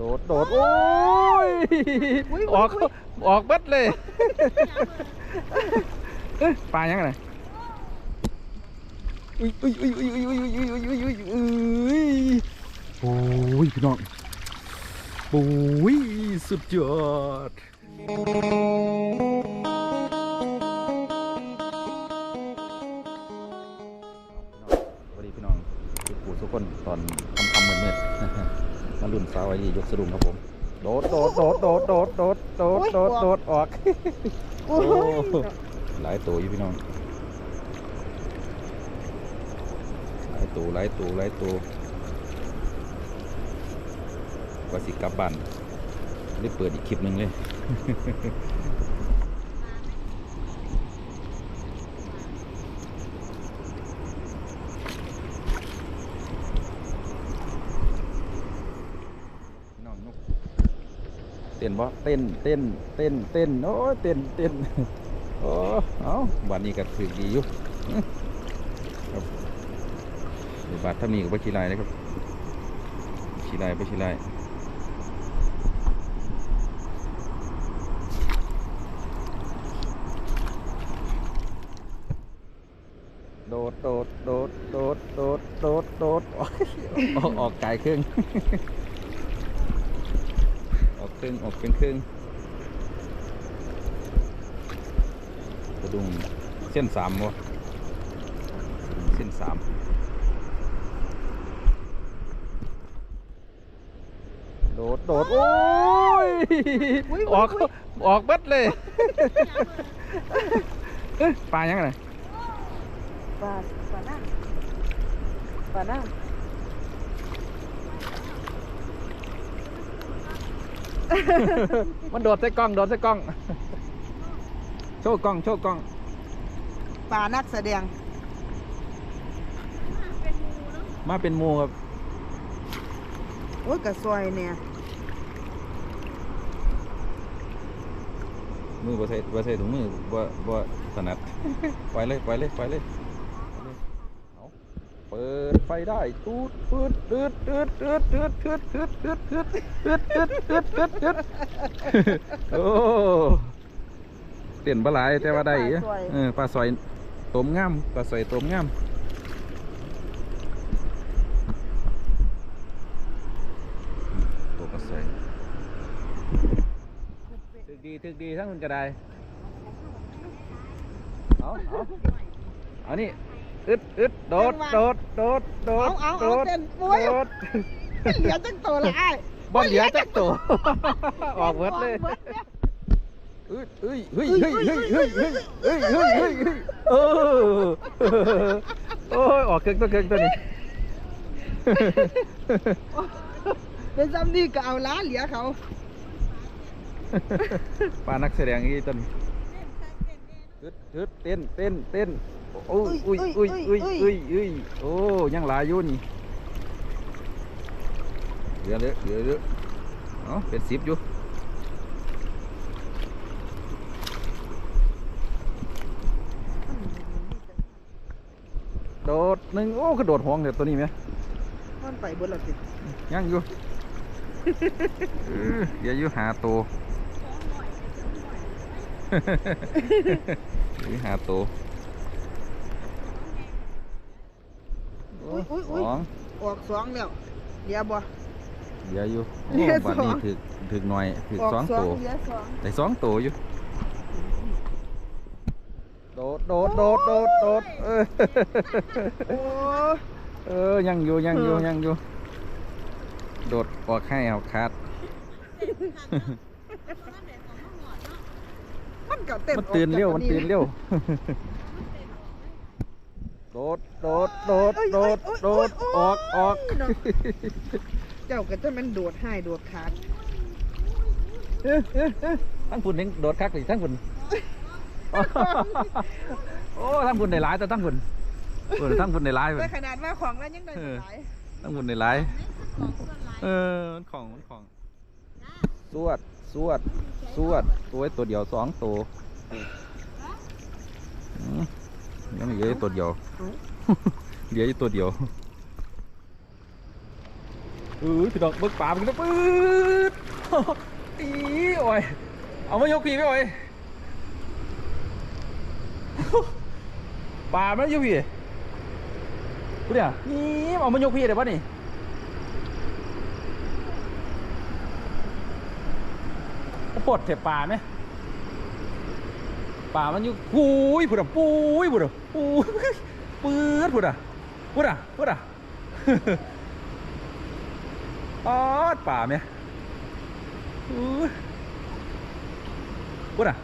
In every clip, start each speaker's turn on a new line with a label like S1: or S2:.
S1: โดดโดดโอ้ย
S2: อุ๊ย
S1: ออก
S2: อุ๊ย
S1: ออกเบัดเลยเอ้ยปลายังไงอุ้ยอุ้ยอุ้ยอุ้ยอุ้ยอุ้ยอุ้ยอุ้ยอุ้ยอุ้ยอุ้ยโอ้ยพี่น้องโอ้ยสุดยอดสวัสดีพี่น้องทุกผู้ทุกคนตอนค่ำๆมืดๆ มาลุ่นสาวไอ้ยกสะดุ้งครับผม โดดโดดโดดโดดโดดโดดโดดโดดโดดออก
S2: โอ้
S1: โอ้
S2: ย
S1: หลายตัวอยู่พี่น้อง หลายตัวหลายตัวหลายตัวว่าสิกลับบ้านได้เปิดอีกคลิปหนึ่งเลย พี่น้องนก เต้นบ่เต้นเต้นเต้นเต้นโอ้เต้นเต้นโอ้เอาวันนี้ก็ถือดีอยู่ครับเดี๋ยวบาทถ้ามีกับว่าชีลายนะครับชีลายไปชีลายโดดโดดโดดโดดโดดโดดโดดออกออกไกลครึ่งออก ครึ่งออกเป็นครึ่งกระดุมเส้นสามวะเส้นสามโดดโดดโอ้ย
S2: อุ๊ย
S1: ออก
S2: อุ๊ย
S1: ออกเบัดเลยเอ้ยปลายังไง
S2: ปลาปลาหน้าปลาหน้า
S1: มันโดดใส่กล้องโดดใส่กล้อง โชว์กล้อง โชว์กล้อง
S2: ปลานักแสดง
S1: มาเป็นหมูครับ
S2: โอ้ยกระซอยเนี่ย
S1: มือบ่ใส่บ่ใส่ถุงมือบ่บ่ถนัดไปเลยไปเลยไปเลยเอาเปิด ไฟได้ตูดปืดตืดตืดตืดตืดตืดตืดตืดตืดตืดตืดตืดตืดตืดโอ้เต้นบ่หลายแต่ว่าได้เออปลาซอยต้มงามปลาซอยต้มงามตัวปลาซอยถึกดีถึกดีทั้งคนก็ได้เอาเอาเอานี่ อึดอึดโดดโดดโดดโด
S2: เอา
S1: ด
S2: เอา
S1: โด
S2: เอา
S1: ด
S2: เต้นปุ้ย
S1: โดด
S2: เหลือจังตัวละไอ้าย
S1: บ่เหลือจักตัวออกเบิดเลยเอ้ยเอ้ยเฮ้ยเฮ้ยเฮ้ยเฮ้ยเฮ้ยเฮ้ยเฮ้ยเฮ้ยเฮ้ยเออโอ้ยออกเครื่องตัวเครื่องตัวนี้
S2: เป็นซ้ำนี่ก็เอาล้าเหลือเขา
S1: ปลานักแสดงอีต้นตึ๊ดตึ๊ดเต้นเต้นเต้น โอ้ยอุ้ยอุ้ยอุ้ยอุ้ยอุ้ยโอ้ยังหลายอยู่นี่เหลือเลยเหลือเยอะเอ้าเป็นสิบอยู่โดดหนึ่งโอ้กระโดดห้องเดี๋ยวตัวนี้ไหม
S2: มันไปบิดและสิ
S1: ยังอยู่เออเดี๋ยวอยู่หาตัวเดี๋ยวหาตัว
S2: อุ้ยอุ้ยอุ้ย
S1: สอง
S2: ออกสองแล้วเหลือบ่
S1: เดี๋ยวอยู่
S2: เหลื
S1: โอ้
S2: อ
S1: บัด
S2: สอ
S1: นี้
S2: ง
S1: ถึกถึกหน่อยถึก
S2: ออก
S1: สอง
S2: สอง
S1: ตัว
S2: เหลือสอง
S1: ได้สองตัวอยู่โดดโดดโดดโดดโดดเออ
S2: โอ้
S1: เออยังอยู่ยังอยู่
S2: เออ
S1: ยังอยู่โดดออกให้เอาคัด
S2: มันก็เต็ม
S1: มันตื่นเร็วมันตื่นเร็ว โดดโดดโดดโดดโดดออกออก
S2: เจ้าก็จะมันโดดให้โดดขาด
S1: ทั้งฝุ่นเองโดดคักเลยทั้งฝุ่นโอ้ทั้งฝุ่นในหลายแต่ทั้งฝุ่นเออทั้งฝุ่นในหลาย
S2: แต่
S1: เว้ย
S2: ขนาดว่าของนั้นยังได้
S1: เออ
S2: หลาย
S1: ทั้งฝุ่นในหลายเออมันของมันของสวดสวดสวดตัวไอ้ตัวเดียวสองตัวอืม ยังเหลืออยู่ตัวเดียวเหลืออยู่ตัวเดียวเออพี่น้องเบิกป่ามันก็ปื๊ดอีโอ้ยเอามายกพี่ไปโอ้ยป่ามันอยู่พี่กูเนี่ยนี่เอามายกพี่ได้ปะนี่เอาปลดเถอะป่าไหม ป่ามันอยู่ปุ้ยพุดอะปุ้ยพุดอะปุ้ยปื๊ดพุดอะพุดอะพุดอะออดป่าไหมพุดอะ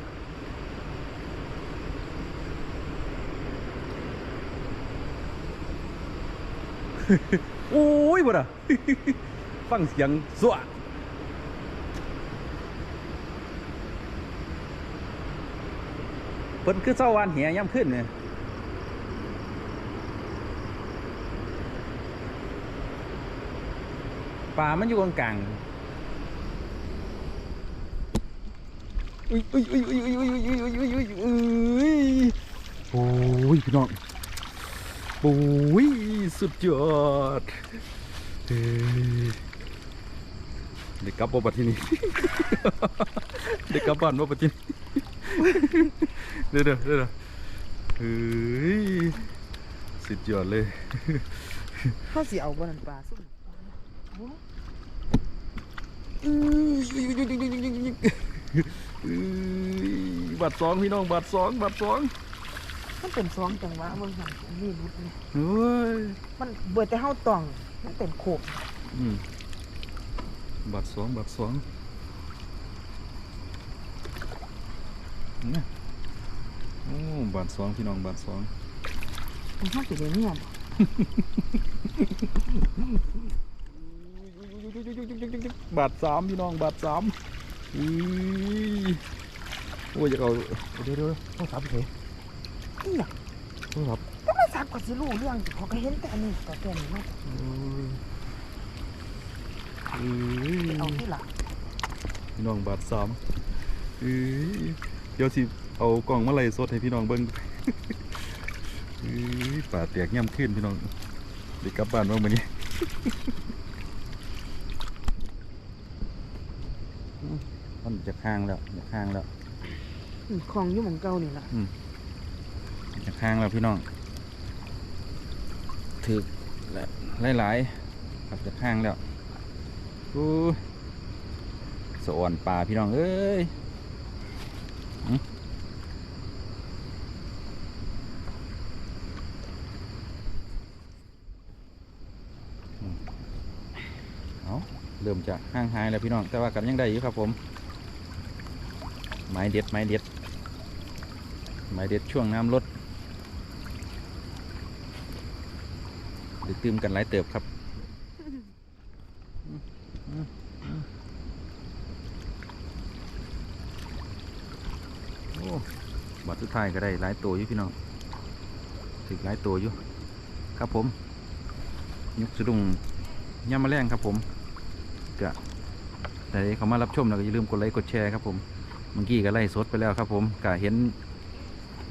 S1: โอ้ยบ่ดอะฟังเสียงสวะ เพิ่นคือเช้าวานเหียย่ำขึ้นเนี่ยป่ามันอยู่กลางกลางอุ้ยอุ้ยอุ้ยอุ้ยอุ้ยอุ้ยอุ้ยอุ้ยอุ้ยอุ้ยอุ้ยโอ้ยพี่น้องโอ้ยสุดยอดเฮ้ยเด็กกลับบ่บัดที่นี่เด็กกลับบ้านบ่บัดที่นี่ เดี๋ยวเดี๋ยวเดี๋ยวเฮ้ยสุดยอดเลย
S2: เขาสิเอาบนนั้นปลาซุ่มโอ้
S1: บัตรสองพี่น้องบัตรสองบัตรสอง
S2: มันเป็นสองจังหวะบนหันอันนี้รุดเลย
S1: เฮ้ย
S2: มันเบื่อแต่เฮาตองมันเป็นโขก
S1: อืมบัตรสองบัตรสองเนี่ย โอ้บัตรสองพี่น้องบัตรสอง
S2: มันเฮาสิได้เนี่ยบ่
S1: บาทสามพี่น้องบาทสามอุ้ยโอ้ยจะเอาเดี๋ยวเดี๋ยวโทรศัพท์เฉย
S2: อีหยัง
S1: โทรศัพท์
S2: ก็ไม่ทราบก็สิรู้เรื่องสิเขาก็เห็นแต่อันนี้ก็แค่นี้เนาะ
S1: โอ้ยอุ้ย
S2: เอาที่หลัง
S1: พี่น้องบาทสามอุ้ยเดี๋ยวสิ เอากล่องมาไล่สดให้พี่น้องเบิ้งอุ้ยป่าแตกย่ำขึ้นพี่น้องเด็กกลับบ้านบ้างมื้อนี้มันจะข้างแล้วจะข้างแล้ว
S2: อืมของอยู่หม่องเก่านี่ล่ะ
S1: จะข้างแล้วพี่น้องถึกและหลายๆครับจะข้างแล้วอู้สะอ่อนป่าพี่น้องเอ้ยหึอืม เริ่มจะห่างหายแล้วพี่น้อง แต่ว่ากันยังได้อยู่ครับผม ไม้เด็ดไม้เด็ดหมายเด็ดช่วงน้ำลดหรือตื่มกันหลายเติบครับโอ้บัตรสุดท้ายก็ได้หลายตัวอยู่พี่น้องถึงหลายตัวอยู่ ครับผม ยกสะดุ้งย่ำมาแรงครับผม กะแต่เขามารับชมแล้วก็อย่าลืมกดไลค์กดแชร์ครับผมเมื่อกี้ก็ไล่สดไปแล้วครับ ผมก็เห็น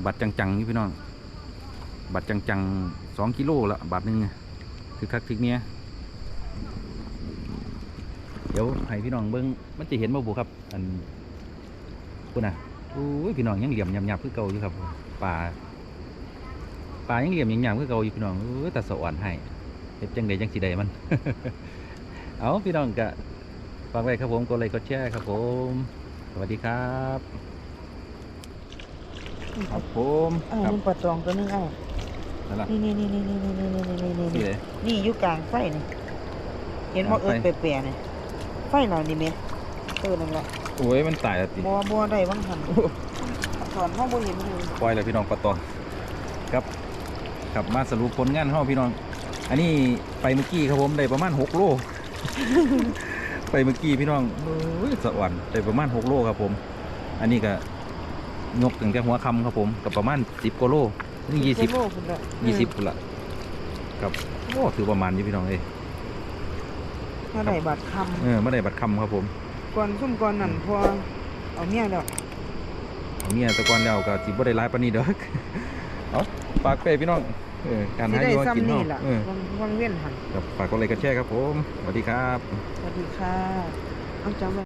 S1: บัตรจังๆนี่พี่น้องบัตรจังๆสองกิโลละบาทหนึ่งคือคักทิกเนี้ยเดี๋ยวให้พี่น้องเบิ้งมันจะเห็นบ่บุครับ อันคุณน่ะโอ้ยพี่น้องยังเหลี่ยมหยำๆคือเก่าอยู่ครับป่าป่ายังเหลี่ยมยำๆคือเก่าอยู่พี่น้องเออแต่สวรรค์ให้เฮ็ดจังใดจังสิใดมัน เอาพี่น้องก็ฝากไว้ครับผมกดไลค์กดแชร์ครับผม สวัสดีครับครับผม
S2: เอ้า
S1: ครับ
S2: มันปลาตองตัวนึงเอ้า
S1: นั่นล่ะ
S2: นี่นี่นี่นี่นี่นี่นี่นี่นี่
S1: นี่
S2: นี่
S1: เลย
S2: นี่อยู่กลางไฟนี่เห็นบ่
S1: ก
S2: เอิ
S1: ลาง
S2: ด
S1: ไฟ
S2: แปรๆนี่ไฟเรานี่แม่เออนั่นแหละ
S1: โอ้ยมันตายแล้วติ
S2: บ่บ่ได้บางหันสอนเฮาบ่เห็นเลย
S1: ปล่อยแล้วพี่น้องปลาตองครับครับมาสรุปผลงานเฮาพี่น้อง อันนี้ไปเมื่อกี้ครับผมได้ประมาณ6โล ไปเมื่อกี้พี่น้องโอ้ยสวรรค์ได้ประมาณ6โลครับผม อันนี้ก็ยกถึงแต่หัวคำครับผมกับประมาณ10กว่าโลนี่ยี่สิบ
S2: โลพุ่นละ
S1: ยี่สิบพุ่นละครับโอ้ถือประมาณนี้พี่น้องเอ้ย
S2: มาได้บาทคำ
S1: เออไม่ได้บัตรคำครับผม
S2: ก่อนซุ่มก่อนนั่นพอเอาเมียแล้ว
S1: เอาเมียแตะกอนแล้วก็สิบ่ได้ร้ายปานนี้เด้อเอาฝากเป้พี่น้อง เออการ
S2: สิ
S1: หาอ
S2: ได้
S1: ยู่หากิน
S2: ซ้ำนี่
S1: เนาะ
S2: ล่ะ
S1: เออ
S2: วังวังเวียนหัน
S1: ครับฝากกดไลค์กดแชร์ครับผมสวัสดีครับ
S2: สวัสดีค่ะเอาจำไว้